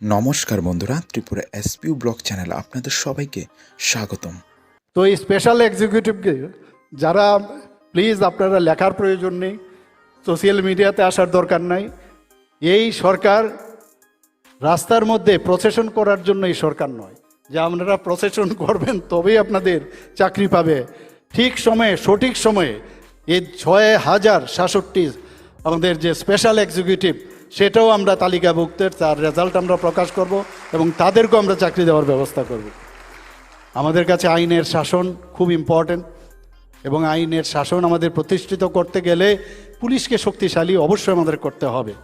নমস্কার বন্ধুরা, Tripura এসপিউ blog channel আপনাদের সবাইকে স্বাগতম। তো এই স্পেশাল এক্সিকিউটিভকে যারা প্লিজ আপনারা লেখার প্রয়োজন নেই সোশ্যাল মিডিয়াতে আসার দরকার নাই, এই সরকার রাস্তার মধ্যে প্রসেশন করার জন্য এই সরকার নয়। যে আপনারা প্রসেশন করবেন তবেই আপনাদের চাকরি পাবে। ঠিক সময়ে, সঠিক সময়ে এই ছয় হাজার সাতষট্টি আমাদের যে স্পেশাল এক্সিকিউটিভ সেটাও আমরা তালিকাভুক্তের, তার রেজাল্ট আমরা প্রকাশ করব এবং তাদেরকেও আমরা চাকরি দেওয়ার ব্যবস্থা করব। আমাদের কাছে আইনের শাসন খুব ইম্পর্ট্যান্ট এবং আইনের শাসন আমাদের প্রতিষ্ঠিত করতে গেলে পুলিশকে শক্তিশালী অবশ্যই আমাদের করতে হবে।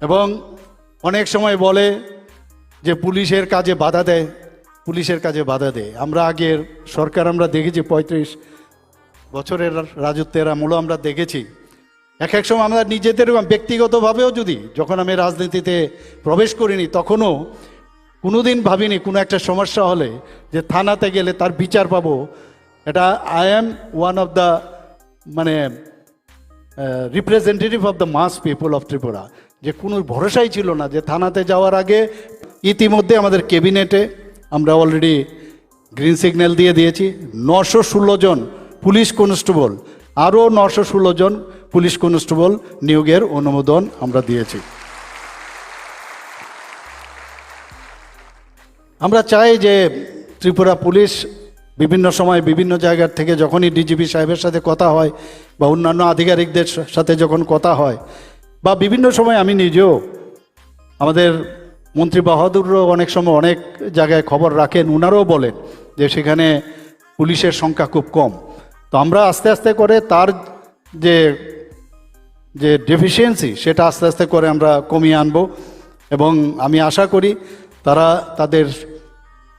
এবং অনেক সময় বলে যে পুলিশের কাজে বাধা দেয়, পুলিশের কাজে বাধা দেয়। আমরা আগের সরকার আমরা দেখেছি পঁয়ত্রিশ বছরের রাজত্বের আমলও আমরা দেখেছি এক এক সময় আমরা নিজেদের ব্যক্তিগতভাবেও যদি যখন আমি রাজনীতিতে প্রবেশ করিনি, তখনও কোনোদিন ভাবিনি কোনো একটা সমস্যা হলে যে থানাতে গেলে তার বিচার পাবো। এটা I am one of the মানে representative of the mass people of Tripura যে কোনো ভরসাই ছিল না যে থানাতে যাওয়ার আগে ইতিমধ্যে আমাদের ক্যাবিনেটে আমরা অলরেডি গ্রিন সিগন্যাল দিয়ে দিয়েছি। নশো ষোলো জন পুলিশ কনস্টেবল, আরও নশো ষোলো জন পুলিশ কনস্টেবল নিয়োগের অনুমোদন আমরা দিয়েছি। আমরা চাই যে ত্রিপুরা পুলিশ বিভিন্ন সময় বিভিন্ন জায়গার থেকে যখনই ডিজিপি সাহেবের সাথে কথা হয় বা অন্যান্য আধিকারিকদের সাথে যখন কথা হয় বা বিভিন্ন সময় আমি নিজেও আমাদের মন্ত্রী বাহাদুরও অনেক সময় অনেক জায়গায় খবর রাখেন, উনারাও বলেন যে সেখানে পুলিশের সংখ্যা খুব কম। তো আমরা আস্তে আস্তে করে তার যে যে ডেফিসিয়েন্সি সেটা আস্তে আস্তে করে আমরা কমিয়ে আনব। এবং আমি আশা করি তারা তাদের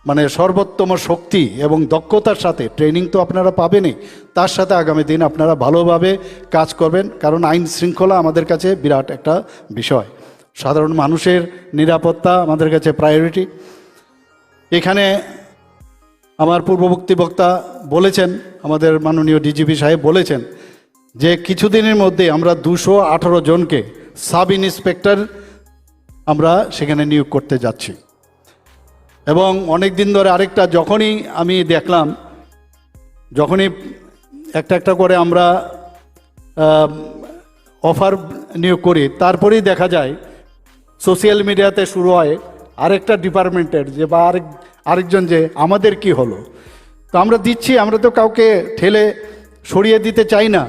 মানে সর্বোত্তম শক্তি এবং দক্ষতার সাথে ট্রেনিং তো আপনারা পাবেনই, তার সাথে আগামী দিন আপনারা ভালোভাবে কাজ করবেন। কারণ আইন শৃঙ্খলা আমাদের কাছে বিরাট একটা বিষয়। সাধারণ মানুষের নিরাপত্তা আমাদের কাছে প্রায়োরিটি এখানে আমার পূর্ববর্তী বক্তা বলেছেন, আমাদের মাননীয় ডিজিপি সাহেব বলেছেন যে কিছুদিনের মধ্যে আমরা দুশো আঠারো জনকে সাব ইন্সপেক্টর আমরা সেখানে নিয়োগ করতে যাচ্ছি। এবং অনেক দিন ধরে আরেকটা যখনই আমি দেখলাম, যখনই একটা একটা করে আমরা অফার নিয়োগ করি, তারপরেই দেখা যায় সোশ্যাল মিডিয়াতে শুরু হয় আরেকটা ডিপার্টমেন্টের যে বা আরেক, আরেকজন যে আমাদের কি হলো। তো আমরা দিচ্ছি, আমরা তো কাউকে ঠেলে সরিয়ে দিতে চাই না।